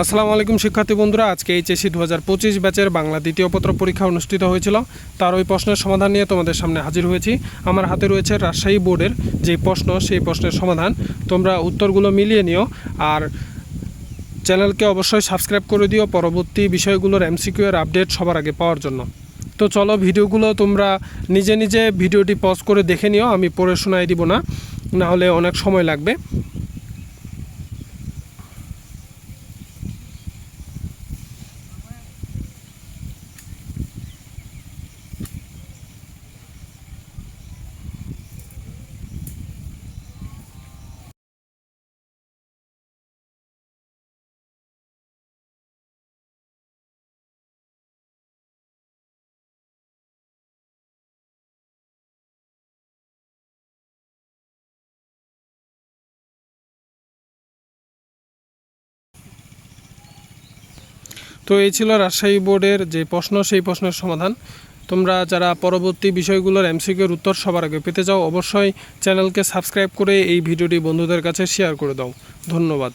আসসালামু আলাইকুম, শিক্ষার্থী বন্ধুরা। আজকে এইচএসসি দু হাজার পঁচিশ ব্যাচের বাংলা দ্বিতীয় পত্র পরীক্ষা অনুষ্ঠিত হয়েছিল। তার ওই প্রশ্নের সমাধান নিয়ে তোমাদের সামনে হাজির হয়েছি। আমার হাতে রয়েছে রাজশাহী বোর্ডের যে প্রশ্ন, সেই প্রশ্নের সমাধান। তোমরা উত্তরগুলো মিলিয়ে নিও। আর চ্যানেলকে অবশ্যই সাবস্ক্রাইব করে দিও পরবর্তী বিষয়গুলোর এমসিকিউ এর আপডেট সবার আগে পাওয়ার জন্য। তো চলো, ভিডিওগুলো তোমরা নিজে নিজে ভিডিওটি পজ করে দেখে নিও। আমি পড়ে শোনাই দিব না না হলে অনেক সময় লাগবে। তো এই ছিল রাজশাহী বোর্ডের যে প্রশ্ন, সেই প্রশ্নের সমাধান। তোমরা যারা পরবর্তী বিষয়গুলোর এমসিকিউর উত্তর সবার আগে পেতে চাও, অবশ্যই চ্যানেলকে সাবস্ক্রাইব করে এই ভিডিওটি বন্ধুদের কাছে শেয়ার করে দাও। ধন্যবাদ।